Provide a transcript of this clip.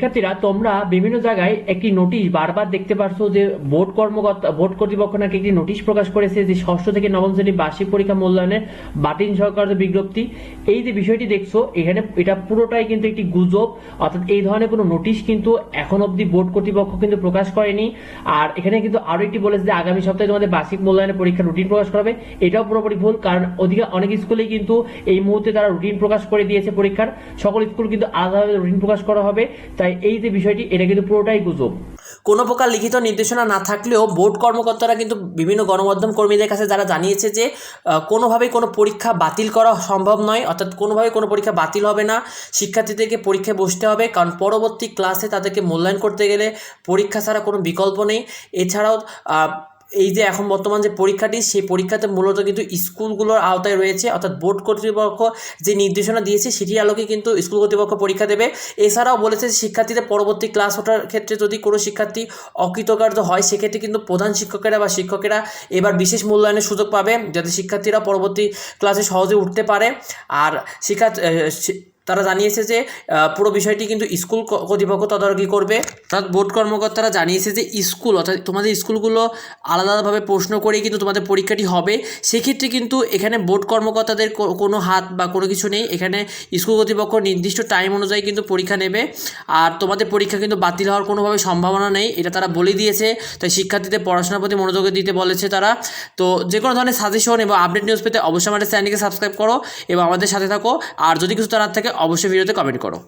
শিক্ষার্থীরা, তোমরা বিভিন্ন জায়গায় একটি নোটিশ বারবার দেখতে পারছ যে বোর্ড কর্মকর্তা, বোর্ড কর্তৃপক্ষ নাকি একটি নোটিশ প্রকাশ করেছে যে ষষ্ঠ থেকে নবম শ্রেণির বার্ষিক পরীক্ষা মূল্যায়নের বাতিল সরকারের বিজ্ঞপ্তি। এই যে বিষয়টি দেখছ, এখানে এটা পুরোটাই কিন্তু একটি গুজব, অর্থাৎ এই ধরনের কোনো নোটিশ কিন্তু এখন অবধি বোর্ড কর্তৃপক্ষ কিন্তু প্রকাশ করেনি। আর এখানে কিন্তু আরও একটি বলেছে যে আগামী সপ্তাহে তোমাদের বার্ষিক মূল্যায়নের পরীক্ষা রুটিন প্রকাশ করাবে। এটাও পুরোপুরি ভুল, কারণ অধিক অনেক স্কুলেই কিন্তু এই মুহূর্তে তারা রুটিন প্রকাশ করে দিয়েছে পরীক্ষার। সকল স্কুল কিন্তু আলাদাভাবে রুটিন প্রকাশ করা হবে। তাই এই যে বিষয়টি, এটা কিন্তু পুরোটাই গুজব। কোনো প্রকার লিখিত নির্দেশনা না থাকলেও বোর্ড কর্মকর্তারা কিন্তু বিভিন্ন গণমাধ্যম কর্মীদের কাছে যারা জানিয়েছে যে কোনোভাবেই কোনো পরীক্ষা বাতিল করা সম্ভব নয়, অর্থাৎ কোনোভাবে কোনো পরীক্ষা বাতিল হবে না। শিক্ষার্থীদেরকে পরীক্ষায় বসতে হবে, কারণ পরবর্তী ক্লাসে তাদেরকে মূল্যায়ন করতে গেলে পরীক্ষা ছাড়া কোনো বিকল্প নেই। এছাড়াও এই যে এখন বর্তমান যে পরীক্ষাটি, সেই পরীক্ষাতে মূলত কিন্তু স্কুলগুলোর আওতায় রয়েছে, অর্থাৎ বোর্ড কর্তৃপক্ষ যে নির্দেশনা দিয়েছে, সেটির আলোকে কিন্তু স্কুল কর্তৃপক্ষ পরীক্ষা দেবে। এছাড়াও বলেছে শিক্ষার্থীদের পরবর্তী ক্লাস ওঠার ক্ষেত্রে যদি কোনো শিক্ষার্থী অকৃতকার্য হয়, সেক্ষেত্রে কিন্তু প্রধান শিক্ষকেরা বা শিক্ষকেরা এবার বিশেষ মূল্যায়নের সুযোগ পাবে, যাতে শিক্ষার্থীরা পরবর্তী ক্লাসে সহজে উঠতে পারে। আর শিক্ষা তারা জানিয়েছে যে পুরো বিষয়টি কিন্তু স্কুল কর্তৃপক্ষ তদারকি করবে। অর্থাৎ বোর্ড কর্মকর্তারা জানিয়েছে যে, স্কুল, অর্থাৎ তোমাদের স্কুলগুলো আলাদাভাবে প্রশ্ন করেই কিন্তু তোমাদের পরীক্ষাটি হবে। সেক্ষেত্রে কিন্তু এখানে বোর্ড কর্মকর্তাদের কোনো হাত বা কোনো কিছু নেই। এখানে স্কুল কর্তৃপক্ষ নির্দিষ্ট টাইম অনুযায়ী কিন্তু পরীক্ষা নেবে। আর তোমাদের পরীক্ষা কিন্তু বাতিল হওয়ার কোনোভাবে সম্ভাবনা নেই, এটা তারা বলে দিয়েছে। তাই শিক্ষার্থীদের পড়াশোনার প্রতি মনোযোগ দিতে বলেছে তারা। তো যে কোনো ধরনের সাজেশন এবং আপডেট নিউজ পেতে অবশ্যই আমাদের চ্যানেলকে সাবস্ক্রাইব করো এবং আমাদের সাথে থাকো। আর যদি কিছু জানার থাকে অবশ্যই ভিডিওতে কমেন্ট করো।